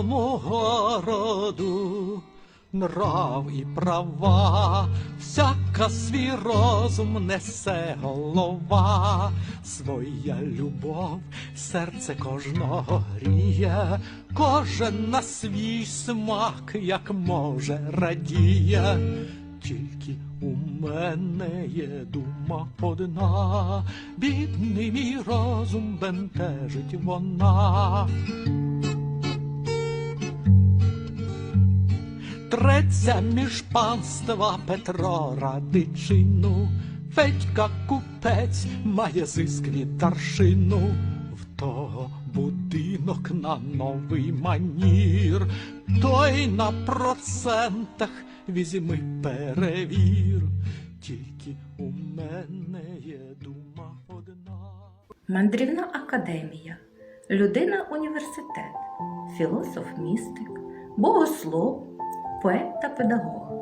рідному городу, нрав і права, всяка свій розум несе голова, своя любов, серце кожного гріє, кожен на свій смак, як може радіє. Тільки у мене є дума одна, бідний мій розум бентежить вона. Треться між панства Петро Радичину, Федька купець має зиск від аршину, в того будинок на новий манір, той на процентах візьми перевір, тільки у мене є дума одна. Мандрівна академія, людина університет, філософ містик, богослов, поет та педагог,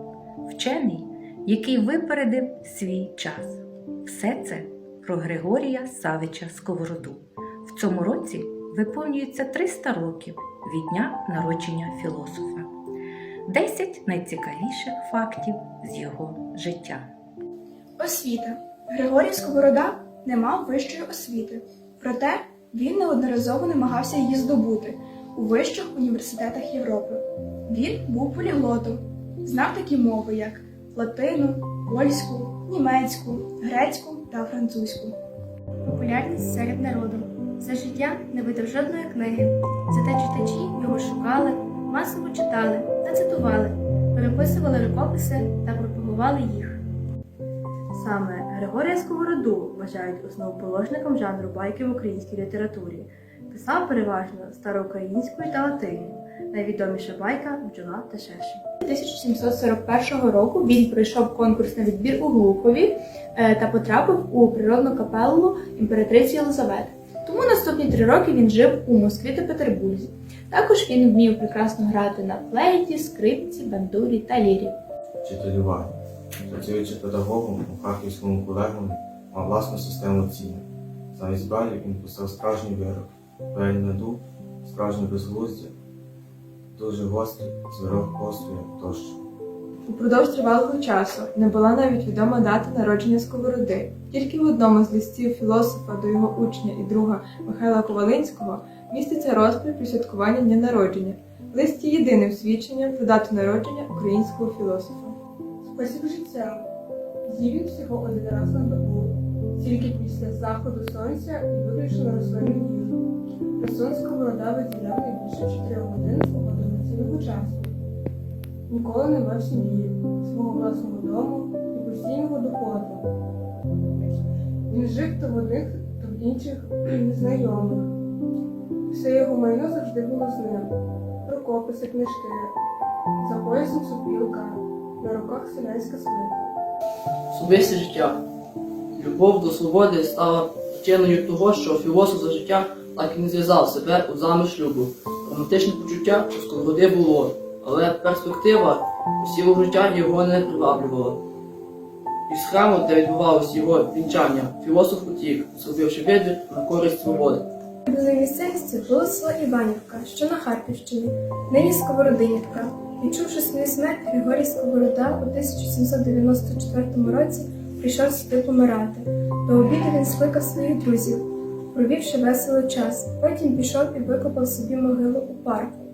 вчений, який випередив свій час. Все це про Григорія Савича Сковороду. В цьому році виповнюється 300 років від дня народження філософа. 10 найцікавіших фактів з його життя. Освіта. Григорій Сковорода не мав вищої освіти, проте він неодноразово намагався її здобути у вищих університетах Європи. Він був поліглотом, знав такі мови, як латину, польську, німецьку, грецьку та французьку. Популярність серед народу. За життя не видав жодної книги. Зате читачі його шукали, масово читали та цитували, переписували рукописи та пропагували їх. Саме Григорія Сковороду вважають основоположником жанру байки в українській літературі. Писав переважно староукраїнською та латиною. Найвідоміша байка бджола та шершень. 1741 року він пройшов конкурс на відбір у Глухові е, та потрапив у природну капелу імператриці Єлизавети. Тому наступні три роки він жив у Москві та Петербурзі. Також він вмів прекрасно грати на флейті, скрипці, бандурі та лірі. вчителювання. Працюючи педагогом у Харківському колегіумі, мав власну систему оцінювань. Замість балів він писав справжній вирок, на дух, справжнє безглуздя, дуже гострий, звірок пострілів тощо. Упродовж тривалого часу не була навіть відома дата народження Сковороди. Тільки в одному з листів філософа до його учня і друга Михайла Ковалинського міститься розповідь про святкування дня народження. Лист є єдиним свідченням про дату народження українського філософа. Спосіб життя. Їв він всього один раз на добу, тільки після заходу сонця і виключно рослинну їжу. Расон Сковорода виділяв не більше 4 годин свого дорогоцінного часу. Ніколи не мав сім'ї, свого власного дому і постійного доходу. Він жив то в одних, то в інших знайомих. Все його майно завжди було з ним. Рукописи, книжки, за поясом сопілка, на руках селянська свита. Особисте життя. Любов до свободи стала причиною того, що філософ за життя так і не зв'язав себе у зами шлюбу. Романтичне почуття у сковороди було, але перспектива життя його не приваблювала. Із храму, де відбувалось його вінчання, філософ утік, зробивши вибір на користь свободи. Близької місцевості було село Іванівка, що на Харківщині, нині Сковородинівка. Відчувши свою смерть, Григорій Сковорода у 1794 році прийшов сюди помирати. До обіду він скликав своїх друзів, провівши весело час. Потім пішов і викопав собі могилу у парку,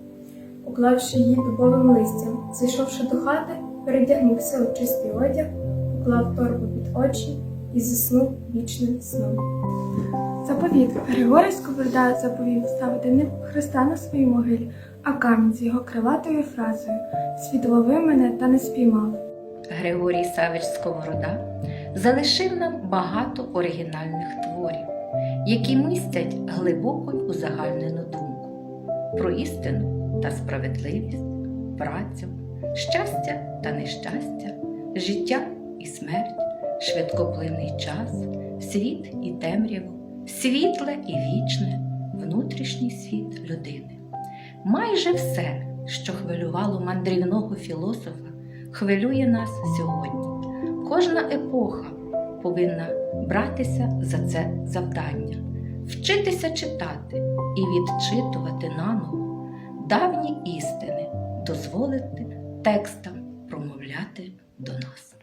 уклавши її дубовим листям. Зайшовши до хати, передягнувся у чистий одяг, поклав торбу під очі і заснув вічним сном. Заповіт Григорій Сковорода заповів ставити не Христа на своїй могилі, а камінь з його крилатою фразою Світ ловив мене та не спіймав. Григорій Савич Сковорода залишив нам багато оригінальних творів, які містять глибоку й узагальнену думку про істину та справедливість, працю, щастя та нещастя, життя і смерть, швидкоплинний час, світ і темряву, світле і вічне, внутрішній світ людини. Майже все, що хвилювало мандрівного філософа, хвилює нас сьогодні. Кожна епоха повинна братися за це завдання, вчитися читати і відчитувати наново, давні істини дозволити текстам промовляти до нас.